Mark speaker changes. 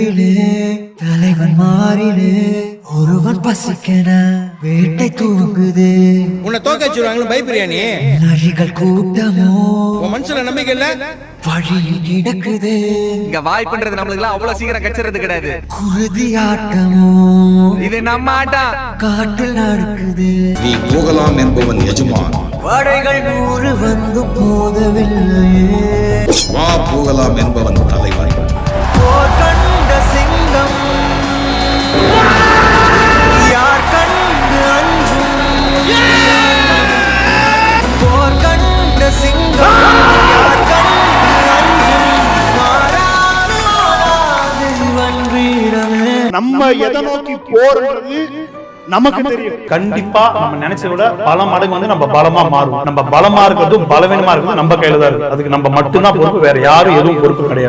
Speaker 1: தெருவிலே தலைவன் மாறிலே ஒருவன் பசிக்கென வேட்டை தூங்குதே.
Speaker 2: உன்னை தோக்க வச்சிருவாங்களும் பயப்படுறியா நீ
Speaker 1: நரிகள் கூட்டமோ
Speaker 2: உன் மனசுல நம்பிக்கை இல்ல?
Speaker 1: வழியில் கிடக்குதே
Speaker 3: இங்க வாய்ப்புன்றது நம்மளுக்கு எல்லாம் அவ்வளவு சீக்கிரம் கச்சிறது கிடையாது.
Speaker 1: குருதி ஆட்டமோ
Speaker 3: இது நம்ம ஆட்டம்
Speaker 1: காட்டில் நடக்குது.
Speaker 4: நீ போகலாம் என்பவன் எஜமான்.
Speaker 1: படைகள் நூறு வந்து போதவில்லையே.
Speaker 4: வா போகலாம் என்பவன்
Speaker 5: நம்ம எதை நோக்கி போறது நமக்கு தெரியும். கண்டிப்பா நம்ம நினைச்ச விட பல மடங்கு வந்து நம்ம பலமா மாறும் நம்ம பலமா இருக்கிறதும் பலவீனமா இருக்கிறதும் நம்ம கையில தான் இருக்கு. அதுக்கு நம்ம மட்டும்தான் பொறுப்பு வேற யாரும் எதுவும் பொறுப்பு கிடையாது.